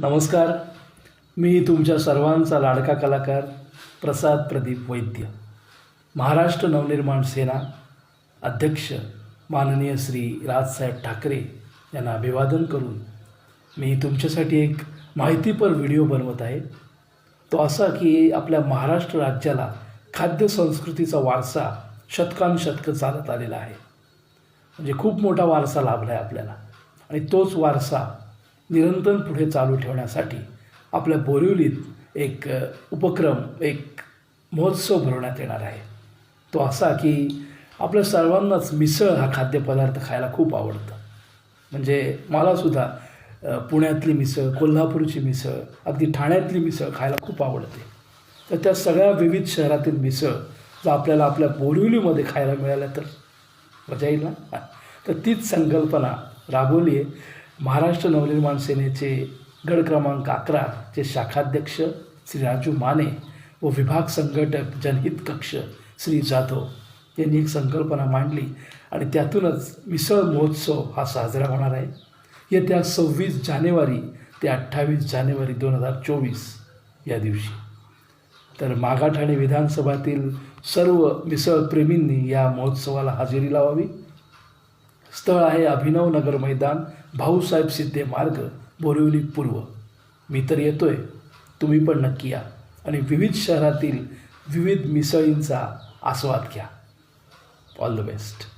नमस्कार. मी तुमच्या सर्वांचा लाडका कलाकार प्रसाद प्रदीप वैद्य. महाराष्ट्र नवनिर्माण सेना अध्यक्ष माननीय श्री राजसाहेब ठाकरे यांना अभिवादन करून मी तुमच्यासाठी एक माहितीपर व्हिडिओ बनवत आहे. तो असा की आपल्या महाराष्ट्र राज्याला खाद्य संस्कृतीचा वारसा शतकानुशतकं चालत आलेला आहे. म्हणजे खूप मोठा वारसा लाभला आहे आपल्याला. आणि तोच वारसा निरंतर पुढे चालू ठेवण्यासाठी आपल्या बोरिवलीत एक उपक्रम एक महोत्सव भरवण्यात येणार आहे. तो असा की आपल्या सर्वांनाच मिसळ हा खाद्यपदार्थ खायला खूप आवडतं. म्हणजे मलासुद्धा पुण्यातली मिसळ कोल्हापूरची मिसळ अगदी ठाण्यातली मिसळ खायला खूप आवडते. तर त्या सगळ्या विविध शहरातील मिसळ जर आपल्याला आपल्या बोरिवलीमध्ये खायला मिळाल्या तर? मजा येईल ना? तर तीच संकल्पना राबवली आहे. महाराष्ट्र नवनिर्माण सेनेचे गड क्रमांक अकराचे शाखाध्यक्ष श्री राजू माने व विभाग संघटक जनहित कक्ष श्री जाधव यांनी एक संकल्पना मांडली आणि त्यातूनच मिसळ महोत्सव हा साजरा होणार आहे. येत्या सव्वीस जानेवारी ते अठ्ठावीस जानेवारी दोन हजार चोवीस या दिवशी. तर मागाठाणे विधानसभातील सर्व मिसळप्रेमींनी या महोत्सवाला हजेरी लावावी. स्थळ आहे अभिनव नगर मैदान भाऊसाहेब सिद्धे मार्ग बोरिवली पूर्व. मी तर येतोय. तुम्ही पण नक्की या. आणि विविध शहरातील विविध मिसळींचा आस्वाद घ्या. All the best